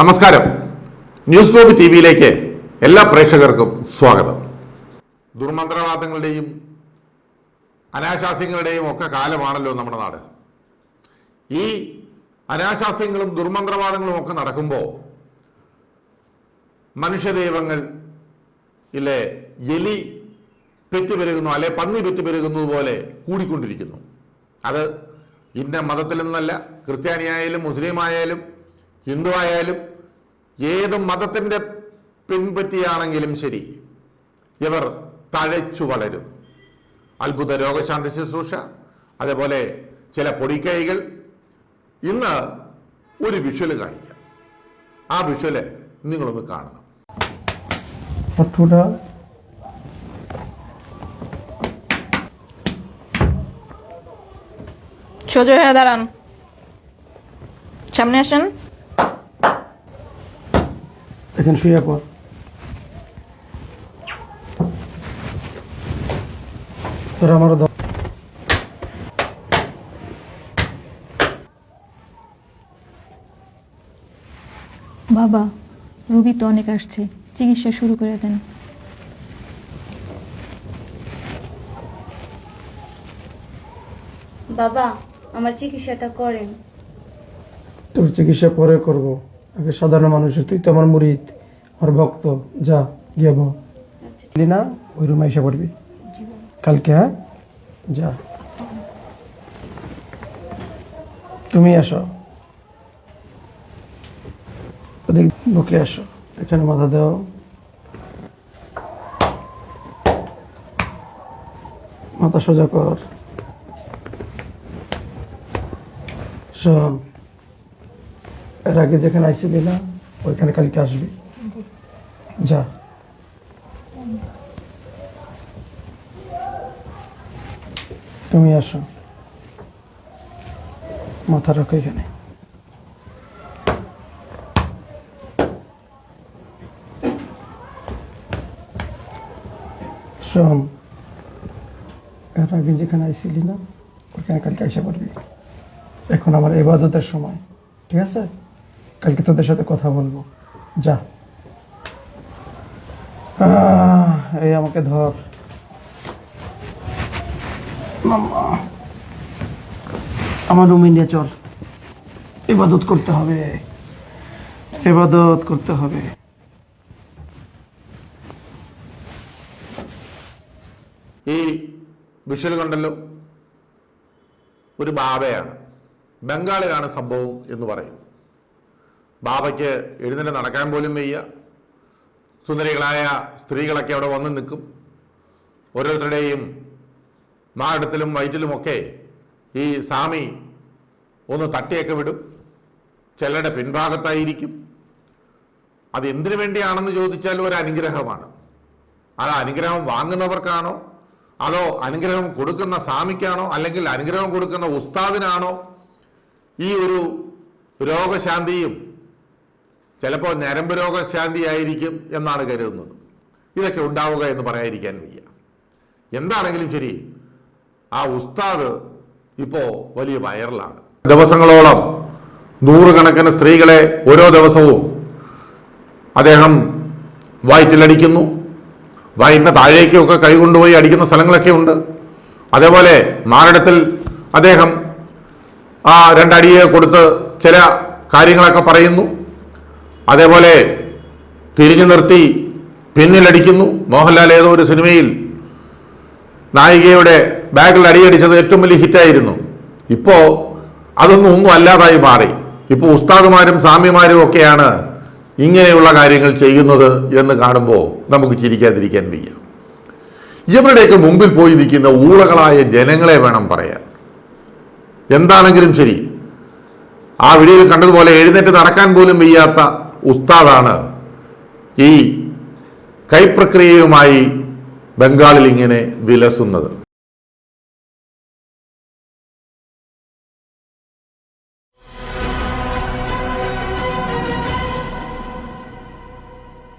നമസ്കാരം. News globe T വിയിലേക്ക് എല്ലാ പ്രേക്ഷകർക്കും സ്വാഗതം. ദുർമന്ത്രവാദങ്ങളുടെയും അനാശാസ്യങ്ങളുടെയും ഒക്കെ കാലമാണല്ലോ നമ്മുടെ നാട്. ഈ അനാശാസ്യങ്ങളും ദുർമന്ത്രവാദങ്ങളും ഒക്കെ നടക്കുമ്പോൾ മനുഷ്യദൈവങ്ങൾ ഇല്ലേ എലി പെറ്റുപെരുകുന്നു അല്ലെ പന്നി പെറ്റുപെരുകുന്നത് പോലെ കൂടിക്കൊണ്ടിരിക്കുന്നു. അത് ഇന്ന മതത്തിൽ നിന്നല്ല ക്രിസ്ത്യാനിയായാലും മുസ്ലിം ആയാലും ഹിന്ദു ആയാലും ഏത് മതത്തിൻ്റെ പിൻപറ്റിയാണെങ്കിലും ശരി ഇവർ തഴച്ചു വളരും അത്ഭുത രോഗശാന്തി ശുശ്രൂഷ അതേപോലെ ചില പൊടിക്കൈകൾ ഇന്ന് ഒരു വിഷ്വല് കാണിക്കാം ആ വിഷ്വല് നിങ്ങളൊന്ന് കാണണം পথুরা সোজা হয়ে দাঁড়ান সামনে আসেন এখানে শুয়ে পর তোর আমারও বাবা রুগী তো অনেক আসছে। চিকিৎসা শুরু করে দেন। বাবা আমার চিকিৎসাটা করেন। তোর চিকিৎসা পরে করব। আগে সাধারণ মানুষের তুই তো আমার মুরিদ আমার ভক্ত, যা, গিয়ে বল। না? ওই রুমে এসে পড়বি। কালকে হ্যাঁ? যা। তুমি আসো। ওদিক বুকে আসো। এখানে মাথা দাও। মাথা সোজা কর। শোন এর আগে যেখানে আইসিবি না, ওইখানে কালকে আসবি যা। তুমি আসো। মাথা রাখো এখানে। শোন, এর আগে যেখানে আইসিলি না, ওইখানে কালকে এসে পারবি এখন আমার এবাদতের সময়, ঠিক আছে? কালকে তোদের সাথে কথা বলবো যা আহ, এই আমাকে ধর মাম্মা। আমার রুমে নিয়ে চল ইবাদত করতে হবে ইবাদত করতে হবে ഈ വിഷ്വൽ കണ്ടല്ലോ ഒരു ബാബയാണ് ബംഗാളിലാണ് സംഭവം എന്ന് പറയുന്നു ബാബയ്ക്ക് എഴുന്നേറ്റ് നടക്കാൻ പോലും വയ്യ. സുന്ദരികളായ സ്ത്രീകളൊക്കെ അവിടെ വന്ന് നിൽക്കും. ഓരോരുത്തരുടെയും മാടത്തിലും വയറ്റിലുമൊക്കെ ഈ സ്വാമി ഒന്ന് തട്ടിയൊക്കെ വിടും. ചിലരുടെ പിൻഭാഗത്തായിരിക്കും. അത് എന്തിനു വേണ്ടിയാണെന്ന് ചോദിച്ചാൽ ഒരു അനുഗ്രഹമാണ്. അത് അനുഗ്രഹം വാങ്ങുന്നവർക്കാണോ? അതോ അനുഗ്രഹം കൊടുക്കുന്ന സ്വാമിക്കാണോ? അല്ലെങ്കിൽ അനുഗ്രഹം കൊടുക്കുന്ന ഉസ്താദിനാണോ? ഈ ഒരു രോഗശാന്തിയും ചിലപ്പോൾ ഞരമ്പ് രോഗശാന്തി ആയിരിക്കും എന്നാണ് കരുതുന്നത്. ഇതൊക്കെ ഉണ്ടാവുക എന്ന് പറയാതിരിക്കാൻ വയ്യ. എന്താണെങ്കിലും ശരി ആ ഉസ്താദ് ഇപ്പോ വലിയ വൈറലാണ് ദിവസങ്ങളോളം നൂറുകണക്കിന് സ്ത്രീകളെ ഓരോ ദിവസവും അദ്ദേഹം വയറ്റിലടിക്കുന്നു. വയറ്റിന് താഴേക്കൊക്കെ കൈ കൊണ്ടുപോയി അടിക്കുന്ന സ്ഥലങ്ങളൊക്കെ ഉണ്ട്. അതേപോലെ മാറിടത്തിൽ അദ്ദേഹം ആ രണ്ടടിയെ കൊടുത്ത് ചില കാര്യങ്ങളൊക്കെ പറയുന്നു. അതേപോലെ തിരിഞ്ഞു നിർത്തി പിന്നിലടിക്കുന്നു. മോഹൻലാൽ ഏതോ ഒരു സിനിമയിൽ നായികയുടെ ബാഗിൽ അടിയടിച്ചത് ഏറ്റവും വലിയ ഹിറ്റായിരുന്നു. ഇപ്പോൾ അതൊന്നും ഒന്നും അല്ലാതായി മാറി. ഇപ്പോൾ ഉസ്താദുമാരും സ്വാമിമാരും ഒക്കെയാണ് ഇങ്ങനെയുള്ള കാര്യങ്ങൾ ചെയ്യുന്നത് എന്ന് കാണുമ്പോൾ നമുക്ക് ചിരിക്കാതിരിക്കാൻ വയ്യ. ഇവരുടെയൊക്കെ മുമ്പിൽ പോയി നിൽക്കുന്ന ഊളകളായ ജനങ്ങളെ വേണം പറയാൻ. എന്താണെങ്കിലും ശരി. ആ വീഡിയോയിൽ കണ്ടതുപോലെ എഴുന്നേറ്റ് നടക്കാൻ പോലും വയ്യാത്ത ഉസ്താദാണ്. ഈ കൈപ്രക്രിയയുമായി ബംഗാളിൽ ഇങ്ങനെ വിലസുന്നത്.